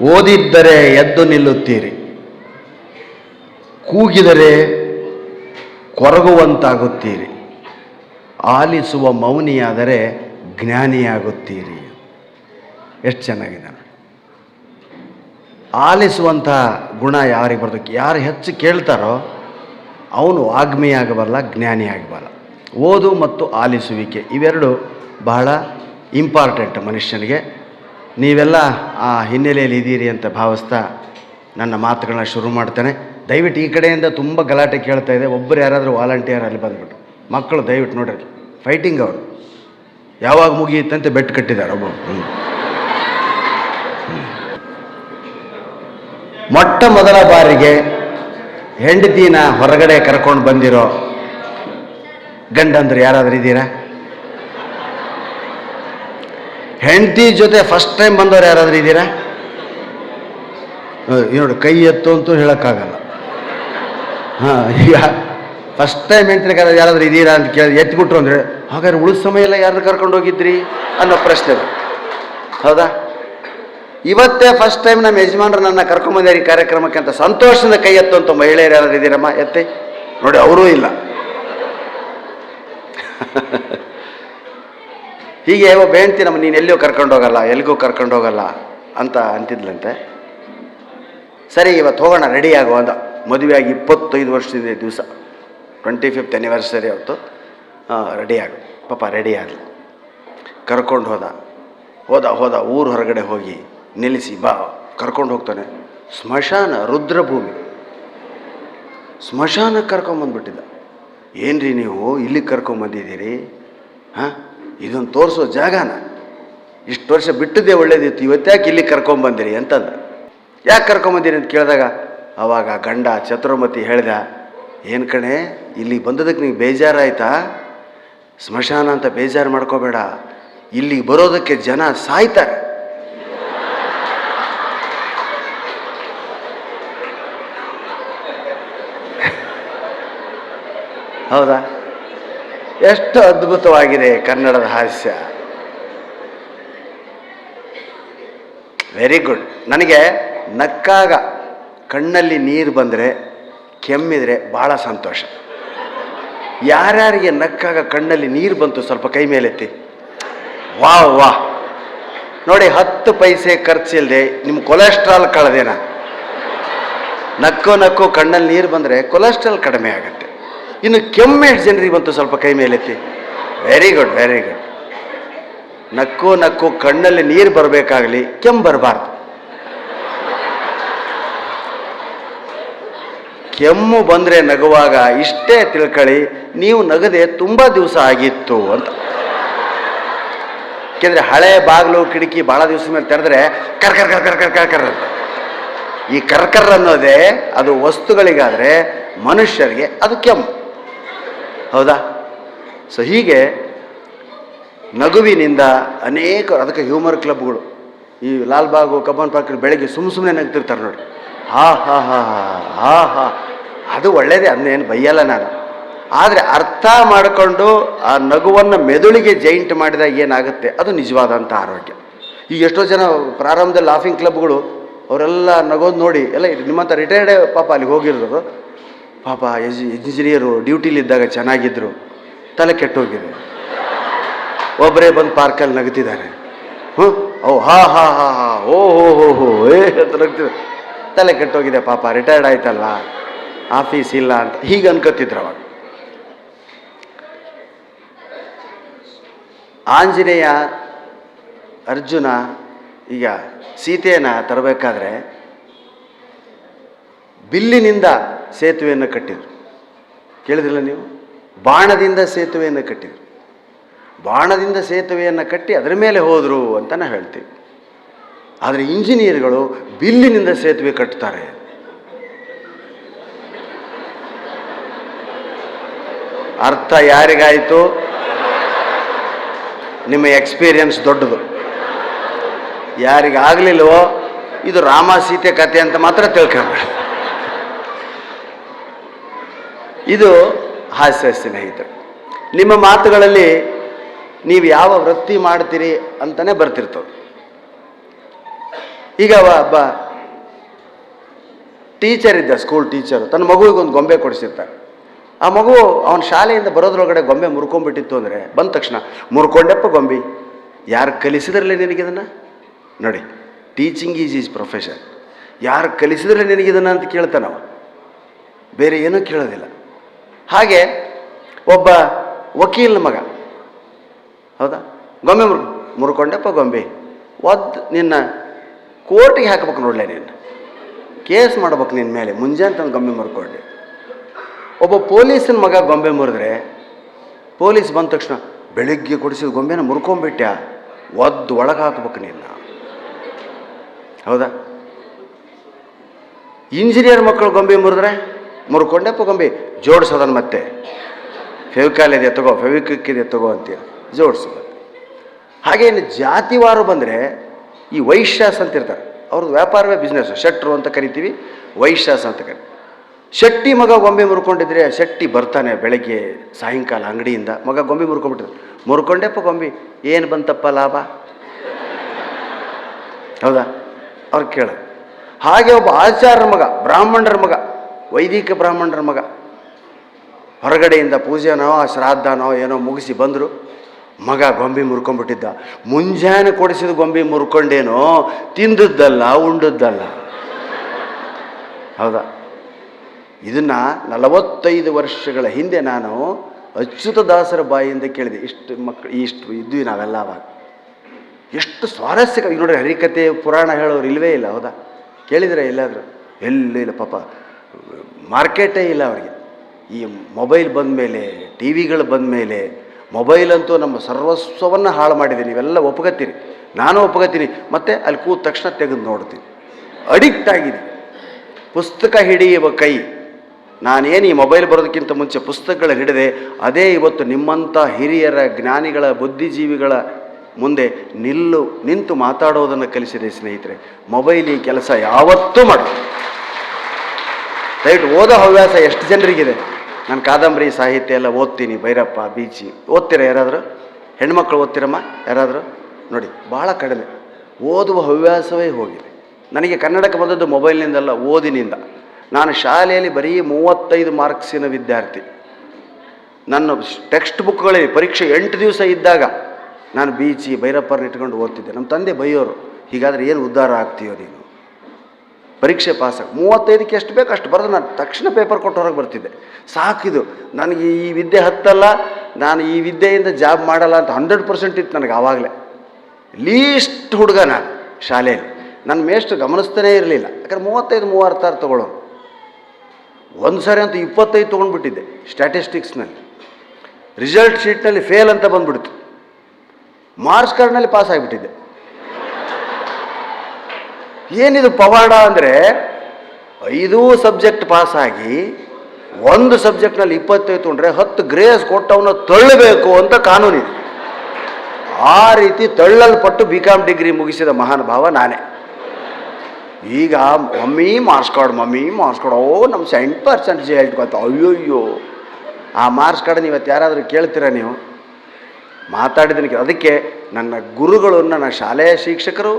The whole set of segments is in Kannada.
ಓದಿದ್ದರೆ ಎದ್ದು ನಿಲ್ಲುತ್ತೀರಿ. ಕೂಗಿದರೆ ಕೊರಗುವಂತಾಗುತ್ತೀರಿ. ಆಲಿಸುವ ಮೌನಿಯಾದರೆ ಜ್ಞಾನಿಯಾಗುತ್ತೀರಿ. ಎಷ್ಟು ಚೆನ್ನಾಗಿದೆ. ಆಲಿಸುವಂಥ ಗುಣ ಯಾರಿಗೆ ಬರ್ತಕ್ಕೆ ಯಾರು ಹೆಚ್ಚು ಕೇಳ್ತಾರೋ ಅವನು ವಾಗ್ಮಿ ಜ್ಞಾನಿಯಾಗಬಲ್ಲ ಓದು ಮತ್ತು ಆಲಿಸುವಿಕೆ ಇವೆರಡು ಬಹಳ ಇಂಪಾರ್ಟೆಂಟ್ ಮನುಷ್ಯನಿಗೆ. ನೀವೆಲ್ಲ ಆ ಹಿನ್ನೆಲೆಯಲ್ಲಿ ಇದ್ದೀರಿ ಅಂತ ಭಾವಿಸ್ತಾ ನನ್ನ ಮಾತುಗಳನ್ನ ಶುರು ಮಾಡ್ತೇನೆ. ದಯವಿಟ್ಟು ಈ ಕಡೆಯಿಂದ ತುಂಬ ಗಲಾಟೆ ಕೇಳ್ತಾ ಇದೆ. ಒಬ್ಬರು ಯಾರಾದರೂ ವಾಲಂಟಿಯರ್ ಅಲ್ಲಿ ಬಂದ್ಬಿಟ್ಟು. ಮಕ್ಕಳು ದಯವಿಟ್ಟು ನೋಡಿರಿ ಫೈಟಿಂಗ್ ಅವರು. ಯಾವಾಗ ಮುಗಿಯುತ್ತಂತೆ ಬೆಟ್ಟು ಕಟ್ಟಿದ್ದಾರೆ ಒಬ್ಬ ಮೊಟ್ಟ ಮೊದಲ ಬಾರಿಗೆ ಹೆಂಡತಿನ ಹೊರಗಡೆ ಕರ್ಕೊಂಡು ಬಂದಿರೋ ಗಂಡಂದ್ರೆ ಯಾರಾದರೂ ಇದ್ದೀರಾ? ಹೆಂಡತಿ ಜೊತೆ ಫಸ್ಟ್ ಟೈಮ್ ಬಂದವ್ರು ಯಾರಾದ್ರೂ ಇದ್ದೀರಾ? ನೋಡಿ, ಕೈ ಎತ್ತು ಅಂತೂ ಹೇಳೋಕ್ಕಾಗಲ್ಲ. ಹಾಂ, ಈಗ ಫಸ್ಟ್ ಟೈಮ್ ಹೆಂಡ್ತಿನ ಕರೆ ಯಾರಾದ್ರೂ ಇದ್ದೀರಾ ಅಂತ ಕೇಳಿ ಎತ್ಬಿಟ್ರು ಅಂದರೆ, ಹಾಗಾದ್ರೆ ಉಳಿದ ಸಮಯ ಎಲ್ಲ ಯಾರು ಕರ್ಕೊಂಡು ಹೋಗಿದ್ರಿ ಅನ್ನೋ ಪ್ರಶ್ನೆ. ಹೌದಾ? ಇವತ್ತೇ ಫಸ್ಟ್ ಟೈಮ್ ನಮ್ಮ ಯಜಮಾನರು ನನ್ನ ಕರ್ಕೊಂಬಂದಿರಿ ಈ ಕಾರ್ಯಕ್ರಮಕ್ಕೆ ಅಂತ ಸಂತೋಷದಿಂದ ಕೈ ಎತ್ತು ಅಂತ ಮಹಿಳೆಯರು ಯಾರು ಇದ್ದೀರಮ್ಮ, ಎತ್ತೆ. ನೋಡಿ, ಅವರೂ ಇಲ್ಲ. ಹೀಗೆ ಒಬ್ಬ ಬೇಂತಿ ನಮ್ಮ ನೀನು ಎಲ್ಲಿಯೂ ಕರ್ಕೊಂಡು ಹೋಗಲ್ಲ ಎಲ್ಲಿಗೂ ಕರ್ಕೊಂಡು ಹೋಗಲ್ಲ ಅಂತ ಅಂತಿದ್ಲಂತೆ. ಸರಿ, ಇವತ್ತು ಹೋಗೋಣ ರೆಡಿ ಅಂದ ಮದುವೆಯಾಗಿ ಇಪ್ಪತ್ತೈದು ವರ್ಷದಿಂದ ದಿವಸ. ಟ್ವೆಂಟಿ ಫಿಫ್ತ್ ಆ್ಯನಿವರ್ಸರಿ ಅವತ್ತು ರೆಡಿ ಆಗು. ಪಾಪ ರೆಡಿ ಆಗಲಿ. ಕರ್ಕೊಂಡು ಹೋದ. ಹೋದ ಹೋದ ಊರು ಹೊರಗಡೆ ಹೋಗಿ ನಿಲ್ಲಿಸಿ, ಬಾ, ಕರ್ಕೊಂಡು ಹೋಗ್ತಾನೆ. ಸ್ಮಶಾನ, ರುದ್ರಭೂಮಿ. ಸ್ಮಶಾನಕ್ಕೆ ಕರ್ಕೊಂಬಂದ್ಬಿಟ್ಟಿದ್ದ. ಏನ್ರಿ ನೀವು, ಇಲ್ಲಿಗೆ ಕರ್ಕೊಂಬಂದಿದ್ದೀರಿ? ಹಾಂ? ಇದನ್ನು ತೋರಿಸೋ ಜಾಗನ ಇಷ್ಟು ವರ್ಷ ಬಿಟ್ಟದ್ದೇ ಒಳ್ಳೇದಿತ್ತು ಇವತ್ತ್ಯಾಕೆ ಇಲ್ಲಿ ಕರ್ಕೊಂಬಂದಿರಿ ಅಂತಂದ. ಯಾಕೆ ಕರ್ಕೊಂಬಂದಿರಿ ಅಂತ ಕೇಳಿದಾಗ, ಅವಾಗ ಗಂಡ ಚತುರ್ಮತಿ ಹೇಳ್ದ, ಏನು ಕಣೆ, ಇಲ್ಲಿ ಬಂದದಕ್ಕೆ ನಿಂಗೆ ಬೇಜಾರಾಯ್ತಾ? ಸ್ಮಶಾನ ಅಂತ ಬೇಜಾರು ಮಾಡ್ಕೋಬೇಡ ಇಲ್ಲಿಗೆ ಬರೋದಕ್ಕೆ ಜನ ಸಾಯ್ತಾರೆ. ಹೌದಾ? ಎಷ್ಟು ಅದ್ಭುತವಾಗಿದೆ ಕನ್ನಡದ ಹಾಸ್ಯ. ವೆರಿ ಗುಡ್ ನನಗೆ ನಕ್ಕಾಗ ಕಣ್ಣಲ್ಲಿ ನೀರು ಬಂದರೆ, ಕೆಮ್ಮಿದರೆ ಭಾಳ ಸಂತೋಷ. ಯಾರ್ಯಾರಿಗೆ ನಕ್ಕಾಗ ಕಣ್ಣಲ್ಲಿ ನೀರು ಬಂತು ಸ್ವಲ್ಪ ಕೈ ಮೇಲೆತ್ತಿ ವಾ ವಾ ನೋಡಿ, ಹತ್ತು ಪೈಸೆ ಖರ್ಚಿಲ್ಲದೆ ನಿಮ್ಮ ಕೊಲೆಸ್ಟ್ರಾಲ್ ಕಳೆದೇನ? ನಕ್ಕೋ ನಕ್ಕೋ ಕಣ್ಣಲ್ಲಿ ನೀರು ಬಂದರೆ ಕೊಲೆಸ್ಟ್ರಾಲ್ ಕಡಿಮೆ ಆಗುತ್ತೆ. ಇನ್ನು ಕೆಮ್ಮೆ ಜನರಿ ಜನರಿಗೆ ಬಂತು ಸ್ವಲ್ಪ ಕೈ ಮೇಲೆತ್ತಿ ವೆರಿ ಗುಡ್ ವೆರಿ ಗುಡ್ ನಕ್ಕು ನಕ್ಕು ಕಣ್ಣಲ್ಲಿ ನೀರು ಬರಬೇಕಾಗಲಿ, ಕೆಮ್ಮು ಬರಬಾರ್ದು. ಕೆಮ್ಮು ಬಂದರೆ ನಗುವಾಗ ಇಷ್ಟೇ ತಿಳ್ಕೊಳ್ಳಿ ನೀವು ನಗದೆ ತುಂಬ ದಿವಸ ಆಗಿತ್ತು ಅಂತ. ಯಾಕೆಂದರೆ ಹಳೆ ಬಾಗಿಲು, ಕಿಟಕಿ ಭಾಳ ದಿವಸ ಮೇಲೆ ತೆರೆದ್ರೆ ಕರ್ ಕರ್ ಕರ್ ಕರ್ ಕರ್ ಕರ್ ಕರ್ ಈ ಕರ್ಕರ್ ಅನ್ನೋದೇ ಅದು ವಸ್ತುಗಳಿಗಾದರೆ ಮನುಷ್ಯರಿಗೆ ಅದು ಕೆಮ್ಮು. ಹೌದಾ? ಸೊ ಹೀಗೆ ನಗುವಿನಿಂದ ಅನೇಕ ಅದಕ್ಕೆ ಹ್ಯೂಮರ್ ಕ್ಲಬ್ಗಳು ಈ ಲಾಲ್ಬಾಗು, ಕಬ್ಬನ್ ಪಾರ್ಕ್ ಬೆಳಗ್ಗೆ ಸುಮ್ಮ ಸುಮ್ಮನೆ ನಗ್ತಿರ್ತಾರೆ ನೋಡಿ. ಹಾ ಹಾ ಹಾ ಹಾ ಹಾ ಅದು ಒಳ್ಳೆಯದೇ ಅದನ್ನೇನು ಬೈಯಲ್ಲ ನಾನು. ಆದರೆ ಅರ್ಥ ಮಾಡಿಕೊಂಡು ಆ ನಗುವನ್ನು ಮೆದುಳಿಗೆ ಜೈಂಟ್ ಮಾಡಿದಾಗ ಏನಾಗುತ್ತೆ? ಅದು ನಿಜವಾದಂಥ ಆರೋಗ್ಯ. ಈಗ ಎಷ್ಟೋ ಜನ ಪ್ರಾರಂಭದಲ್ಲಿ ಲಾಫಿಂಗ್ ಕ್ಲಬ್ಗಳು ಅವರೆಲ್ಲ ನಗೋದು ನೋಡಿ, ಎಲ್ಲ ನಿಮ್ಮಂಥ ರಿಟೈರ್ಡ್ ಪಾಪ ಅಲ್ಲಿಗೆ ಹೋಗಿರೋರು ಪಾಪ ಎಜಿ ಇಂಜಿನಿಯರು ಡ್ಯೂಟಿಲಿದ್ದಾಗ ಚೆನ್ನಾಗಿದ್ದರು ತಲೆ ಕೆಟ್ಟೋಗಿದೆ. ಒಬ್ಬರೇ ಬಂದು ಪಾರ್ಕಲ್ಲಿ ನಗ್ತಿದ್ದಾರೆ. ಹ್ಞೂ ಓ, ಹಾ ಹಾ ಹಾ ಹಾ, ಓ, ಹೋ ಹೋ ಹೋ, ಏ, ಅಂತ ನಗ್ತಿದ್ದಾರೆ. ತಲೆ ಕೆಟ್ಟೋಗಿದೆ ಪಾಪ ರಿಟೈರ್ಡ್ ಆಯ್ತಲ್ಲ, ಆಫೀಸ್ ಇಲ್ಲ ಅಂತ ಹೀಗೆ ಅನ್ಕೋತಿದ್ರು ಅವಾಗ. ಆಂಜನೇಯ ಅರ್ಜುನ ಈಗ ಸೀತೆಯನ್ನು ತರಬೇಕಾದ್ರೆ ಬಿಲ್ಲಿನಿಂದ ಸೇತುವೆಯನ್ನು ಕಟ್ಟಿದರು. ಕೇಳಿದ್ರಲ್ಲ ನೀವು? ಬಾಣದಿಂದ ಸೇತುವೆಯನ್ನು ಕಟ್ಟಿದರು. ಬಾಣದಿಂದ ಸೇತುವೆಯನ್ನು ಕಟ್ಟಿ ಅದರ ಮೇಲೆ ಹೋದರು ಅಂತ ನಾವು ಹೇಳ್ತೀವಿ ಆದರೆ ಇಂಜಿನಿಯರ್ಗಳು ಬಿಲ್ಲಿನಿಂದ ಸೇತುವೆ ಕಟ್ತಾರೆ. ಅರ್ಥ ಯಾರಿಗಾಯಿತು? ನಿಮ್ಮ ಎಕ್ಸ್ಪೀರಿಯನ್ಸ್ ದೊಡ್ಡದು. ಯಾರಿಗಾಗಲಿಲ್ವೋ, ಇದು ರಾಮ ಸೀತೆ ಕತೆ ಅಂತ ಮಾತ್ರ ತಿಳ್ಕೊಬೇಡ ಇದು ಹಾಸ್ಯ ಸ್ನೇಹಿತರು. ನಿಮ್ಮ ಮಾತುಗಳಲ್ಲಿ ನೀವು ಯಾವ ವೃತ್ತಿ ಮಾಡ್ತೀರಿ ಅಂತಲೇ ಬರ್ತಿರ್ತವೆ ಈಗ ಒಬ್ಬ ಟೀಚರ್ ಇದ್ದ ಸ್ಕೂಲ್ ಟೀಚರು ತನ್ನ ಮಗುವಿಗೆ ಒಂದು ಗೊಂಬೆ ಕೊಡಿಸಿರ್ತಾರೆ. ಆ ಮಗು ಅವನ ಶಾಲೆಯಿಂದ ಬರೋದ್ರೊಳಗಡೆ ಗೊಂಬೆ ಮುರ್ಕೊಂಡ್ಬಿಟ್ಟಿತ್ತು ಅಂದರೆ ಬಂದ ತಕ್ಷಣ, ಮುರ್ಕೊಂಡೆಪ್ಪ ಗೊಂಬೆ, ಯಾರು ಕಲಿಸಿದ್ರಲ್ಲ ನಿನಗಿದನ್ನು ನೋಡಿ ಟೀಚಿಂಗ್ ಈಸ್ ಈಸ್ ಪ್ರೊಫೆಷನ್ ಯಾರು ಕಲಿಸಿದ್ರೆ ನಿನಗಿದನ್ನು ಅಂತ ಕೇಳ್ತಾನವ? ಬೇರೆ ಏನೂ ಕೇಳೋದಿಲ್ಲ. ಹಾಗೆ ಒಬ್ಬ ವಕೀಲನ ಮಗ. ಹೌದಾ? ಗೊಂಬೆ ಮುರ್, ಮುರ್ಕೊಂಡೆಪ್ಪ ಗೊಂಬೆ. ಒದ್ದು ನಿನ್ನ ಕೋರ್ಟಿಗೆ ಹಾಕ್ಬೇಕು ನೋಡಲೆ ನೀನು. ಕೇಸ್ ಮಾಡ್ಬೇಕು ನಿನ್ನ ಮೇಲೆ. ಮುಂಜಾನೆ ತಂದು ಗೊಂಬೆ ಮುರ್ಕೊಂಡೆ. ಒಬ್ಬ ಪೊಲೀಸನ ಮಗ ಗೊಂಬೆ ಮುರಿದ್ರೆ ಪೊಲೀಸ್ ಬಂದ ತಕ್ಷಣ ಬೆಳಿಗ್ಗೆ ಕೊಡಿಸಿದ ಗೊಂಬೆನ ಮುರ್ಕೊಂಬಿಟ್ಟ ಒದ್ದು ಒಳಗೆ ಹಾಕ್ಬೇಕು ನಿನ್ನ. ಹೌದಾ? ಇಂಜಿನಿಯರ್ ಮಕ್ಕಳು ಗೊಂಬೆ ಮುರಿದ್ರೆ ಮುರ್ಕೊಂಡೆಪ್ಪ ಗೊಂಬೆ. ಜೋಡಿಸೋದನ್ನು ಮತ್ತೆ. ಫೆವಿಕಾಲ್ ಇದೆ, ತಗೋ, ಫೆವಿಕ್ವಿಕ್ ಇದೆ, ತಗೋ ಅಂತೀರ ಜೋಡಿಸೋದು ಹಾಗೇನು ಜಾತಿವಾರು ಬಂದರೆ ಈ ವೈಶ್ಯಾಸ್ ಅಂತ ಇರ್ತಾರೆ. ಅವ್ರದ್ದು ವ್ಯಾಪಾರವೇ ಬಿಸ್ನೆಸ್ ಶೆಟ್ರು ಅಂತ ಕರಿತೀವಿ, ವೈಶ್ಯಾಸ ಅಂತ ಕರಿ. ಶೆಟ್ಟಿ ಮಗ ಗೊಂಬೆ ಮುರ್ಕೊಂಡಿದ್ರೆ ಶೆಟ್ಟಿ ಬರ್ತಾನೆ ಬೆಳಗ್ಗೆ ಸಾಯಂಕಾಲ ಅಂಗಡಿಯಿಂದ. ಮಗ ಗೊಂಬೆ ಮುರ್ಕೊಂಡ್ಬಿಟ್ಟಿದ್ರು ಮುರ್ಕೊಂಡೆಪ್ಪ ಗೊಂಬೆ, ಏನು ಬಂತಪ್ಪ ಲಾಭ? ಹೌದಾ? ಅವ್ರು ಕೇಳ. ಹಾಗೆ ಒಬ್ಬ ಆಚಾರ್ಯರ ಮಗ, ಬ್ರಾಹ್ಮಣರ ಮಗ, ವೈದಿಕ ಬ್ರಾಹ್ಮಣರ ಮಗ ಹೊರಗಡೆಯಿಂದ ಪೂಜೆನೋ, ಶ್ರಾದ್ದನೋ ಏನೋ ಮುಗಿಸಿ ಬಂದರು, ಮಗ ಗೊಂಬೆ ಮುರ್ಕೊಂಡ್ಬಿಟ್ಟಿದ್ದ. ಮುಂಜಾನೆ ಕೊಡಿಸಿದ ಗೊಂಬೆ ಮುರ್ಕೊಂಡೇನೋ, ತಿಂದದ್ದಲ್ಲ, ಉಂಡದ್ದಲ್ಲ. ಹೌದಾ? ಇದನ್ನು ನಲವತ್ತೈದು ವರ್ಷಗಳ ಹಿಂದೆ ನಾನು ಅಚ್ಯುತದಾಸರ ಬಾಯಿಯಿಂದ ಕೇಳಿದೆ. ಇಷ್ಟು ಮಕ್ಕಳು ಇಷ್ಟು ಇದ್ವಿ ನಾವೆಲ್ಲ ಅವಾಗ. ಎಷ್ಟು ಸ್ವಾರಸ್ಯಕ ನೋಡಿ ಹರಿಕತೆ ಪುರಾಣ ಹೇಳೋರು ಇಲ್ಲವೇ ಇಲ್ಲ, ಹೌದಾ? ಕೇಳಿದರೆ ಎಲ್ಲಾದರೂ, ಎಲ್ಲೂ ಇಲ್ಲ ಪಾಪ, ಮಾರ್ಕೆಟೇ ಇಲ್ಲ ಅವರಿಗೆ. ಈ ಮೊಬೈಲ್ ಬಂದ ಮೇಲೆ ಟಿ ವಿಗಳು ಬಂದ ಮೇಲೆ ಮೊಬೈಲ್ ಅಂತೂ ನಮ್ಮ ಸರ್ವಸ್ವವನ್ನು ಹಾಳು ಮಾಡಿದೆ. ನೀವೆಲ್ಲ ಒಪ್ಕೋತೀರಿ. ನಾನು ಒಪ್ಕೋತೀನಿ. ಮತ್ತು ಅಲ್ಲಿ ಕೂತ ತಕ್ಷಣ ತೆಗೆದು ನೋಡ್ತೀನಿ. ಅಡಿಕ್ಟ್ ಆಗಿದೆ ಪುಸ್ತಕ ಹಿಡಿಯುವ ಕೈ. ನಾನೇನು ಈ ಮೊಬೈಲ್ ಬರೋದಕ್ಕಿಂತ ಮುಂಚೆ ಪುಸ್ತಕಗಳ ಹಿಡಿದೆ. ಅದೇ ಇವತ್ತು ನಿಮ್ಮಂಥ ಹಿರಿಯರ, ಜ್ಞಾನಿಗಳ, ಬುದ್ಧಿಜೀವಿಗಳ ಮುಂದೆ ನಿಲ್ಲು, ನಿಂತು ಮಾತಾಡೋದನ್ನು ಕಲಿಸಿದೆ ಸ್ನೇಹಿತರೆ. ಮೊಬೈಲ್ ಈ ಕೆಲಸ ಯಾವತ್ತೂ ಮಾಡ ದಯವಿಟ್ಟು ಓದೋ ಹವ್ಯಾಸ ಎಷ್ಟು ಜನರಿಗಿದೆ. ನಾನು ಕಾದಂಬರಿ ಸಾಹಿತ್ಯ ಎಲ್ಲ ಓದ್ತೀನಿ ಭೈರಪ್ಪ, ಬೀಚಿ. ಓದ್ತೀರಾ ಯಾರಾದರೂ? ಹೆಣ್ಮಕ್ಳು ಓದ್ತೀರಮ್ಮ? ಯಾರಾದರೂ? ನೋಡಿ ಭಾಳ ಕಡಿಮೆ. ಓದುವ ಹವ್ಯಾಸವೇ ಹೋಗಿದೆ. ನನಗೆ ಕನ್ನಡಕ್ಕೆ ಬಂದದ್ದು ಮೊಬೈಲ್ನಿಂದಲ್ಲ, ಓದಿನಿಂದ. ನಾನು ಶಾಲೆಯಲ್ಲಿ ಬರೀ ಮೂವತ್ತೈದು ಮಾರ್ಕ್ಸಿನ ವಿದ್ಯಾರ್ಥಿ. ನನ್ನ ಟೆಕ್ಸ್ಟ್ ಬುಕ್ಗಳಲ್ಲಿ ಪರೀಕ್ಷೆ ಎಂಟು ದಿವಸ ಇದ್ದಾಗ ನಾನು ಬೀಚಿ, ಭೈರಪ್ಪರನ್ನ ಇಟ್ಕೊಂಡು ಓದ್ತಿದ್ದೆ. ನಮ್ಮ ತಂದೆ ಬೈಯೋರು. ಹೀಗಾದರೆ ಏನು ಉದ್ಧಾರ ಆಗ್ತೀಯೋ ನೀನು? ಪರೀಕ್ಷೆ ಪಾಸಾಗಿ ಮೂವತ್ತೈದಕ್ಕೆ ಎಷ್ಟು ಬೇಕು ಅಷ್ಟು ಬರೆದು ನಾನು ತಕ್ಷಣ ಪೇಪರ್ ಕೊಟ್ಟು ಹೊರಗೆ ಬರ್ತಿದ್ದೆ. ಸಾಕಿದು ನನಗೆ ಈ ವಿದ್ಯೆ ಹತ್ತಲ್ಲ, ನಾನು ಈ ವಿದ್ಯೆಯಿಂದ ಜಾಬ್ ಮಾಡಲ್ಲ ಅಂತ ಹಂಡ್ರೆಡ್ ಪರ್ಸೆಂಟ್ ಇತ್ತು ನನಗೆ ಆವಾಗಲೇ. ಲೀಸ್ಟ್ ಹುಡುಗ ನಾನು ಶಾಲೆಯಲ್ಲಿ. ನನ್ನ ಮೇಷ್ಟು ಗಮನಿಸ್ತಾನೇ ಇರಲಿಲ್ಲ. ಯಾಕಂದ್ರೆ ಮೂವತ್ತೈದು, ಮೂವತ್ತಾರು ತೊಗೊಳ್ಳೋನು. ಒಂದು ಸಾರಿ ಅಂತೂ ಇಪ್ಪತ್ತೈದು ತೊಗೊಂಡ್ಬಿಟ್ಟಿದ್ದೆ ಸ್ಟ್ಯಾಟಿಸ್ಟಿಕ್ಸ್ನಲ್ಲಿ ರಿಸಲ್ಟ್ ಶೀಟ್ನಲ್ಲಿ ಫೇಲ್ ಅಂತ ಬಂದುಬಿಡ್ತು. ಮಾರ್ಕ್ಸ್ ಕಾರ್ಡ್ನಲ್ಲಿ ಪಾಸ್ ಆಗಿಬಿಟ್ಟಿದ್ದೆ. ಏನಿದು ಪವಾಡ ಅಂದರೆ ಐದೂ ಸಬ್ಜೆಕ್ಟ್ ಪಾಸ್ ಆಗಿ ಒಂದು ಸಬ್ಜೆಕ್ಟ್ನಲ್ಲಿ ಇಪ್ಪತ್ತೈದು ಅಂದರೆ ಹತ್ತು ಗ್ರೇಸ್ ಕೊಟ್ಟವನ್ನ ತಳ್ಳಬೇಕು ಅಂತ ಕಾನೂನಿದೆ ಆ ರೀತಿ ತಳ್ಳಲ್ಪಟ್ಟು ಬಿ ಕಾಮ್ ಡಿಗ್ರಿ ಮುಗಿಸಿದ ಮಹಾನುಭಾವ ನಾನೇ. ಈಗ mummy marks card mummy marks card ಓ ನಮ್ಮ ಸೆಂಟ್ ಪರ್ಸೆಂಟೇಜ್ ಹೇಳ್ಕೊತ ಅಯ್ಯೋಯ್ಯೋ, ಆ ಮಾರ್ಕ್ಸ್ ಕಾರ್ಡ್ ಇವತ್ತು ಯಾರಾದರೂ ಕೇಳ್ತೀರಾ ನೀವು? ಮಾತಾಡಿದ್ದೀನಿ ಅದಕ್ಕೆ ನನ್ನ ಗುರುಗಳು ನನ್ನ ಶಾಲೆಯ ಶಿಕ್ಷಕರು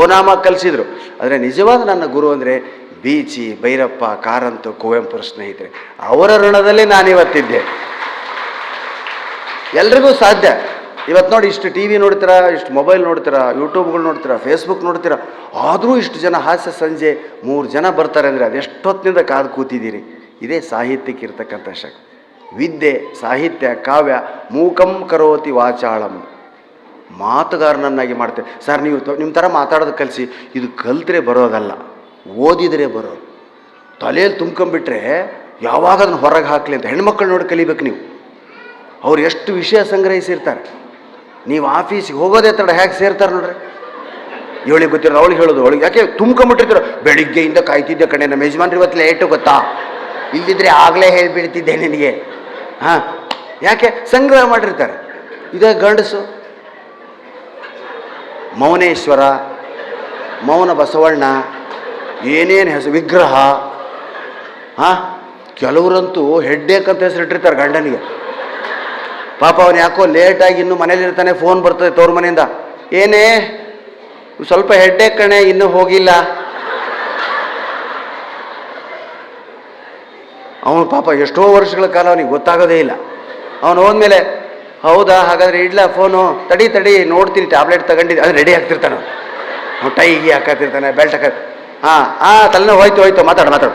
ಓನಾಮ ಕಲಿಸಿದರು. ಆದರೆ ನಿಜವಾದ ನನ್ನ ಗುರು ಅಂದರೆ ಬೀಚಿ, ಭೈರಪ್ಪ, ಕಾರಂತು, ಕುವೆಂಪುರ ಸ್ನೇಹಿತರೆ. ಅವರ ಋಣದಲ್ಲಿ ನಾನಿವತ್ತಿದ್ದೆ. ಎಲ್ರಿಗೂ ಸಾಧ್ಯ. ಇವತ್ತು ನೋಡಿ ಇಷ್ಟು ಟಿ ವಿ ನೋಡ್ತೀರಾ, ಇಷ್ಟು ಮೊಬೈಲ್ ನೋಡ್ತೀರಾ, ಯೂಟ್ಯೂಬ್ಗಳು ನೋಡ್ತೀರಾ ಫೇಸ್ಬುಕ್ ನೋಡ್ತೀರಾ, ಆದರೂ ಇಷ್ಟು ಜನ ಹಾಸ್ಯ ಸಂಜೆ ಮೂರು ಜನ ಬರ್ತಾರೆ ಅಂದರೆ ಅದೆಷ್ಟೊತ್ತಿನಿಂದ ಕಾದು ಕೂತಿದ್ದೀರಿ? ಇದೇ ಸಾಹಿತ್ಯಕ್ಕೆ ಇರ್ತಕ್ಕಂಥ ಶಕ್ತಿ. ವಿದ್ಯೆ, ಸಾಹಿತ್ಯ, ಕಾವ್ಯ, ಮೂಕಂ ಕರೋತಿ ವಾಚಾಳಂ. ಮಾತುಗಾರನನ್ನಾಗಿ ಮಾಡ್ತೇವೆ ಸರ್, ನೀವು ನಿಮ್ಮ ಥರ ಮಾತಾಡೋದು ಕಲಿಸಿ. ಇದು ಕಲ್ತರೆ ಬರೋದಲ್ಲ. ಓದಿದರೆ ಬರೋದು. ತಲೆಯಲ್ಲಿ ತುಂಬ್ಕೊಂಬಿಟ್ರೆ ಯಾವಾಗ ಅದನ್ನು ಹೊರಗೆ ಹಾಕಲಿ ಅಂತ. ಹೆಣ್ಮಕ್ಳು ನೋಡಿ ಕಲಿಬೇಕು ನೀವು. ಅವ್ರು ಎಷ್ಟು ವಿಷಯ ಸಂಗ್ರಹಿಸಿರ್ತಾರೆ. ನೀವು ಆಫೀಸಿಗೆ ಹೋಗೋದೇ ತಡ, ಹೇಗೆ ಸೇರ್ತಾರೆ ನೋಡ್ರಿ? ಇವಳಿಗೆ ಗೊತ್ತಿರೋದು, ಅವಳಿಗೆ ಹೇಳೋದು, ಅವಳಿಗೆ ಯಾಕೆ ತುಂಬ್ಕೊಂಬಿಟ್ಟಿರ್ತೀರ ಬೆಳಿಗ್ಗೆಯಿಂದ ಕಾಯ್ತಿದ್ದೆ ಕಣೆ, ನಮ್ಮ ಯಜಮಾನ್ರಿ ಇವತ್ತು ಲೇಟು ಗೊತ್ತಾ? ಇಲ್ದಿದ್ರೆ ಆಗಲೇ ಹೇಳಿಬಿಡ್ತಿದ್ದೆ ನಿನಗೆ. ಹಾಂ? ಯಾಕೆ? ಸಂಗ್ರಹ ಮಾಡಿರ್ತಾರೆ. ಇದೇ ಗಂಡಸು. ಮೌನೇಶ್ವರ, ಮೌನ ಬಸವಣ್ಣ, ಏನೇನು ಹೆಸರು, ವಿಗ್ರಹ, ಹಾಂ? ಕೆಲವರಂತೂ ಹೆಡ್ಡೇಕಂತ ಹೆಸರಿಟ್ಟಿರ್ತಾರೆ ಗಂಡನಿಗೆ. ಪಾಪ ಅವನು ಯಾಕೋ ಲೇಟಾಗಿ ಇನ್ನೂ ಮನೇಲಿರ್ತಾನೆ ಫೋನ್ ಬರ್ತದೆ ತವ್ರ ಮನೆಯಿಂದ. ಏನೇ? ಸ್ವಲ್ಪ ಹೆಡ್ಡೇಕ್ ಕಣೆ, ಇನ್ನೂ ಹೋಗಿಲ್ಲ. ಅವನು ಪಾಪ ಎಷ್ಟೋ ವರ್ಷಗಳ ಕಾಲ ಅವನಿಗೆ ಗೊತ್ತಾಗೋದೇ ಇಲ್ಲ. ಅವನು ಹೋದ್ಮೇಲೆ ಹೌದಾ? ಹಾಗಾದ್ರೆ ಇಡ್ಲಾ ಫೋನು? ತಡಿ ತಡಿ, ನೋಡ್ತೀನಿ ಟ್ಯಾಬ್ಲೆಟ್ ತಗೊಂಡಿದ್ದೆ ಅದು ರೆಡಿ ಆಗ್ತಿರ್ತಾನೆ. ಹೀಗೆ ಹಾಕತ್ತಿರ್ತಾನೆ ಬೆಲ್ಟ್ ಹಾಕ ಹಾಂ ಹಾಂ ತಲೆನೋವು ಹೋಯ್ತು ಹೋಯ್ತು, ಮಾತಾಡು ಮಾತಾಡು.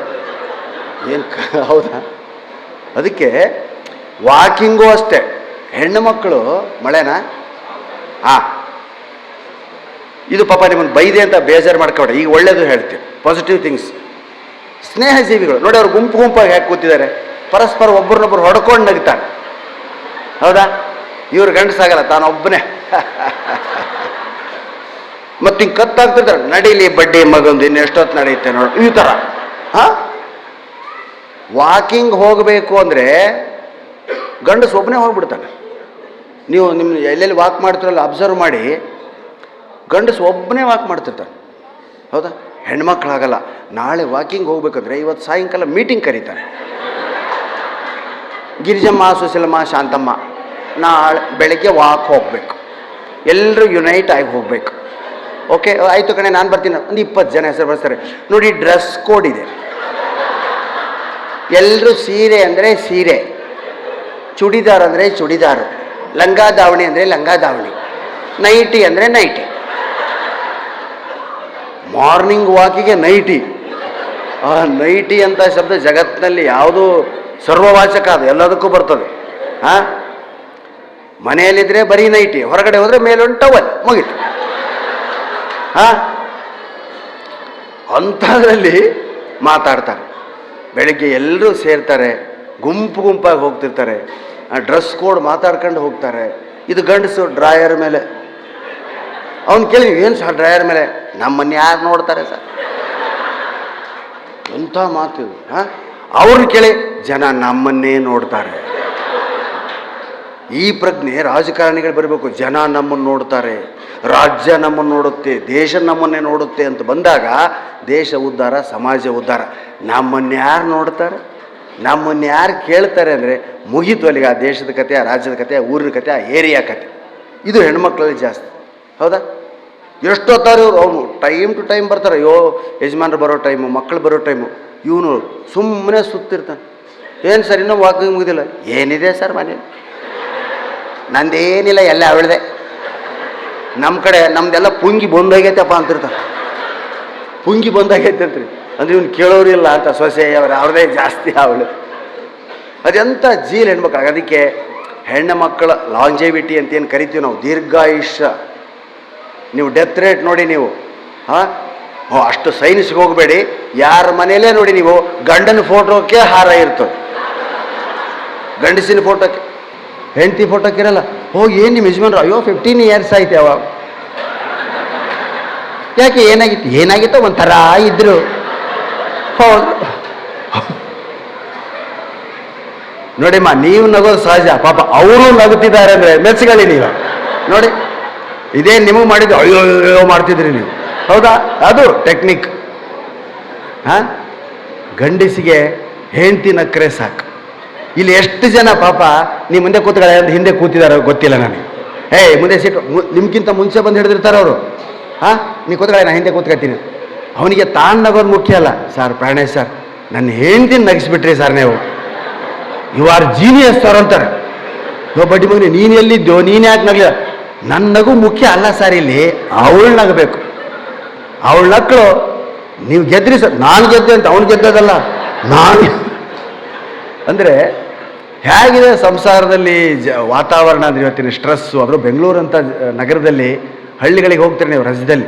ಏನು ಹೌದಾ? ಅದಕ್ಕೆ ವಾಕಿಂಗು ಅಷ್ಟೆ. ಹೆಣ್ಣು ಮಕ್ಕಳು, ಮಳೆನಾ? ಹಾಂ. ಇದು ಪಾಪ ನಿಮ್ಮನ್ನು ಬೈದೆ ಅಂತ ಬೇಜಾರು ಮಾಡ್ಕೊಬೇಡ. ಈಗ ಒಳ್ಳೇದು ಹೇಳ್ತೀವಿ ಪಾಸಿಟಿವ್ ಥಿಂಗ್ಸ್ ಸ್ನೇಹ ಜೀವಿಗಳು ನೋಡಿ ಅವ್ರು ಗುಂಪು ಗುಂಪಾಗಿ ಹಾಕಿ ಕೂತಿದ್ದಾರೆ? ಪರಸ್ಪರ ಒಬ್ಬರನ್ನೊಬ್ಬರು ಹೊಡ್ಕೊಂಡು ನಗಿತಾರೆ. ಹೌದಾ? ಇವ್ರು ಗಂಡಸಾಗಲ್ಲ ತಾನೊಬ್ಬನೇ ಮತ್ತೆ ಹಿಂಗೆ ಕತ್ತಾಗ್ತಿರ್ತಾರೆ, ನಡೀಲಿ ಬಡ್ಡಿ ಮಗಂದು, ಇನ್ನು ಎಷ್ಟೊತ್ತು ನಡೆಯುತ್ತೆ ನೋಡಿ, ಈ ಥರ ಹಾಂ? ವಾಕಿಂಗ್ ಹೋಗಬೇಕು ಅಂದರೆ ಗಂಡಸು ಒಬ್ಬನೇ ಹೋಗ್ಬಿಡ್ತಾನೆ. ನೀವು ನಿಮ್ಮ ಎಲ್ಲೆಲ್ಲಿ ವಾಕ್ ಮಾಡ್ತಿರಲ್ಲ, ಅಬ್ಸರ್ವ್ ಮಾಡಿ, ಗಂಡಸು ಒಬ್ಬನೇ ವಾಕ್ ಮಾಡ್ತಿರ್ತಾನೆ. ಹೌದಾ? ಹೆಣ್ಮಕ್ಳಾಗಲ್ಲ, ನಾಳೆ ವಾಕಿಂಗ್ ಹೋಗ್ಬೇಕಂದ್ರೆ ಇವತ್ತು ಸಾಯಂಕಾಲ ಮೀಟಿಂಗ್ ಕರೀತಾರೆ ಗಿರಿಜಮ್ಮ, ಸುಶೀಲಮ್ಮ, ಶಾಂತಮ್ಮ. ನಾಳೆ ಬೆಳಗ್ಗೆ ವಾಕ್ ಹೋಗಬೇಕು. ಎಲ್ಲರೂ ಯುನೈಟ್ ಆಗಿ ಹೋಗಬೇಕು. ಓಕೆ ಆಯಿತು ಕಣೆ, ನಾನು ಬರ್ತೀನಿ. ಒಂದು ಇಪ್ಪತ್ತು ಜನ ಹೆಸರು ಬರ್ತಾರೆ. ನೋಡಿ ಡ್ರೆಸ್ ಕೋಡ್ ಇದೆ. ಎಲ್ಲರೂ ಸೀರೆ ಅಂದರೆ ಸೀರೆ. ಚುಡಿದಾರ್ ಅಂದರೆ ಚುಡಿದಾರ್. ಲಂಗ ದಾವಣಿ ಅಂದರೆ ಲಂಗಾ ದಾವಣಿ. ನೈಟಿ ಅಂದರೆ ನೈಟಿ. ಮಾರ್ನಿಂಗ್ ವಾಕಿಗೆ ನೈಟಿ. ಆ ನೈಟಿ ಅಂತ ಶಬ್ದ ಜಗತ್ತಿನಲ್ಲಿ ಯಾವುದೂ ಸರ್ವವಾಚಕ ಅದು, ಎಲ್ಲದಕ್ಕೂ ಬರ್ತದೆ. ಹಾಂ ಮನೆಯಲ್ಲಿದ್ದರೆ ಬರೀ ನೈಟಿ ಹೊರಗಡೆ ಹೋದರೆ ಮೇಲೊಂದು ಟವಲ್ ಮುಗೀತು. ಹಾಂ? ಅಂಥದ್ರಲ್ಲಿ ಮಾತಾಡ್ತಾರೆ. ಬೆಳಿಗ್ಗೆ ಎಲ್ಲರೂ ಸೇರ್ತಾರೆ, ಗುಂಪು ಗುಂಪಾಗಿ ಹೋಗ್ತಿರ್ತಾರೆ. ಆ ಡ್ರೆಸ್ ಕೋಡ್ ಮಾತಾಡ್ಕೊಂಡು ಹೋಗ್ತಾರೆ. ಇದು ಗಂಡಸು ಡ್ರಾಯರ್ ಮೇಲೆ. ಅವ್ನು ಕೇಳಿ, ಏನು ಸರ್ ಡ್ರಾಯರ್ ಮೇಲೆ? ನಮ್ಮನ್ನು ಯಾರು ನೋಡ್ತಾರೆ ಸರ್ ಎಂಥ ಮಾತು ಹಾಂ? ಅವ್ರನ್ನ ಕೇಳಿ, ಜನ ನಮ್ಮನ್ನೇ ನೋಡ್ತಾರೆ. ಈ ಪ್ರಜ್ಞೆ ರಾಜಕಾರಣಿಗಳು ಬರಬೇಕು. ಜನ ನಮ್ಮನ್ನು ನೋಡ್ತಾರೆ ರಾಜ್ಯ ನಮ್ಮನ್ನು ನೋಡುತ್ತೆ. ದೇಶ ನಮ್ಮನ್ನೇ ನೋಡುತ್ತೆ ಅಂತ ಬಂದಾಗ ದೇಶ ಉದ್ಧಾರ, ಸಮಾಜ ಉದ್ಧಾರ. ನಮ್ಮನ್ನು ಯಾರು ನೋಡ್ತಾರೆ? ನಮ್ಮನ್ನು ಯಾರು ಕೇಳ್ತಾರೆ ಅಂದರೆ ಮುಗೀತು ಅಲ್ಲಿಗೆ ಆ ದೇಶದ ಕತೆ ಆ ರಾಜ್ಯದ ಕತೆ ಆ ಊರಿನ ಕತೆ ಆ ಏರಿಯಾ ಕತೆ ಇದು ಹೆಣ್ಮಕ್ಳಲ್ಲಿ ಜಾಸ್ತಿ. ಹೌದಾ? ಎಷ್ಟೊತ್ತಾರೆ ಇವರು ಅವನು ಟೈಮ್ ಟು ಟೈಮ್ ಬರ್ತಾರೆ. ಅಯ್ಯೋ, ಯಜಮಾನ್ರು ಬರೋ ಟೈಮು ಮಕ್ಕಳು ಬರೋ ಟೈಮು. ಇವನು ಸುಮ್ಮನೆ ಸುತ್ತಿರ್ತಾನೆ. ಏನು ಸರ್, ಇನ್ನೂ ವಾಕಿಂಗ್ ಮುಗಿದಿಲ್ಲ? ಏನಿದೆ ಸರ್ ಮನೇಲಿ? ನಂದೇನಿಲ್ಲ, ಎಲ್ಲ ಅವಳದೆ. ನಮ್ಮ ಕಡೆ, ನಮ್ದೆಲ್ಲ ಪುಂಗಿ ಬಂದೋಗೈತಪ್ಪ ಅಂತಿರ್ತ. ಪುಂಗಿ ಬಂದಾಗೈತೆ ಅಂತ್ರಿ ಅಂದ್ರೆ ಇವ್ನು ಕೇಳೋರಿಲ್ಲ ಅಂತ ಸೊಸೆ, ಅವ್ರು, ಅವ್ರದೇ ಜಾಸ್ತಿ ಅವಳು. ಅದೆಂಥ ಜೀಲ್ ಹೆಣ್ಮಕ್ಳು ಅದಕ್ಕೆ ಹೆಣ್ಣು ಮಕ್ಕಳ ಲಾಂಜೆವಿಟಿ ಅಂತ ಏನು ಕರಿತೀವಿ ನಾವು? ದೀರ್ಘಾಯುಷ್ಯ. ನೀವು ಡೆತ್ ರೇಟ್ ನೋಡಿ ನೀವು. ಹಾಂ? ಓ, ಅಷ್ಟು ಸೈನ್ಸ್ಗೆ ಹೋಗಬೇಡಿ. ಯಾರ ಮನೇಲೇ ನೋಡಿ ನೀವು ಗಂಡನ ಫೋಟೋಕ್ಕೆ ಹಾರ ಇರ್ತದೆ. ಗಂಡಸಿನ ಫೋಟೋಕ್ಕೆ ಹೆಂಡತಿ ಫೋಟೋಕ್ಕೆ ಇರಲ್ಲ ಹೋಗಿ ಏನು ನಿಮ್ಮ ಯಜಮಾನ್ರು? ಅಯ್ಯೋ ಫಿಫ್ಟೀನ್ ಇಯರ್ಸ್ ಆಯ್ತು ಅವಾಗ ಯಾಕೆ ಏನಾಗಿತ್ತು? ಏನಾಗಿತ್ತು ಒಂಥರ ಇದ್ರು. ಹೌದು. ನೋಡಿಮ್ಮ, ನೀವು ನಗೋದು ಸಹಜ. ಪಾಪ ಅವರು ನಗುತ್ತಿದ್ದಾರೆ ಅಂದರೆ ಮೆಚ್ಚುಗಳಿ ನೀವು. ನೋಡಿ, ಇದೇ ನಿಮಗೆ ಮಾಡಿದ್ದು. ಅಯ್ಯೋ ಅಯ್ಯೋ ಮಾಡ್ತಿದ್ರಿ ನೀವು. ಹೌದಾ? ಅದು ಟೆಕ್ನಿಕ್ ಹಾಂ? ಗಂಡಸಿಗೆ ಹೆಂಡತಿ ನಕ್ಕರೆ ಸಾಕು. ಇಲ್ಲಿ ಎಷ್ಟು ಜನ ಪಾಪ ನೀ ಮುಂದೆ ಕೂತ್ಕೊಳ್ಳಿ ಅಂತ ಹಿಂದೆ ಕೂತಿದಾರೋ ಗೊತ್ತಿಲ್ಲ ನನಗೆ. ಏಯ್, ಮುಂದೆ ಸೀಟು ನಿಮ್ಗಿಂತ ಮುಂಚೆ ಬಂದು ಹಿಡಿದಿರ್ತಾರೆ ಅವರು? ಹಾಂ? ನೀ ಕೂತ್ಕೊಳ್ಳಿ, ನಾ ಹಿಂದೆ ಕೂತ್ಕೊತೀನಿ. ಅವನಿಗೆ ತಾನು ನಗೋದು ಮುಖ್ಯ ಅಲ್ಲ. ಸರ್ ಪ್ರಾಣೇಶ್ ಸರ್, ನನ್ನ ಹೆಂಡತಿ ನಗಿಸ್ಬಿಟ್ರಿ ಸರ್ ನೀವು. ಯು ಆರ್ ಜೀನಿಯಸ್ ಸರ್ ಅಂತಾರೆ. ಯೋ ಬಡ್ಡಿ ಮಗನಿ, ನೀನು ಎಲ್ಲಿದ್ದೋ ನೀನು ಯಾಕೆ ನಗಲಿಲ್ಲ ನನ್ನ ನಗು ಮುಖ್ಯ ಅಲ್ಲ ಸರ್ ಇಲ್ಲಿ. ಅವಳು ನಗಬೇಕು. ಅವಳ ನಕ್ಕಳು ನೀವು ಗೆದ್ರಿ ಸರ್. ನಾನು ಗೆದ್ದೆ ಅಂತ ಅವನು ಗೆದ್ದದಲ್ಲ. ನಾನು ಅಂದರೆ ಹೇಗಿದೆ ಸಂಸಾರದಲ್ಲಿ ಜ, ವಾತಾವರಣ ಅಂದರೆ ಇವತ್ತಿನ ಸ್ಟ್ರೆಸ್ಸು ಆದರೂ ಬೆಂಗಳೂರು ಅಂತ ನಗರದಲ್ಲಿ ಹಳ್ಳಿಗಳಿಗೆ ಹೋಗ್ತೀರಿ ನೀವು, ರಜದಲ್ಲಿ?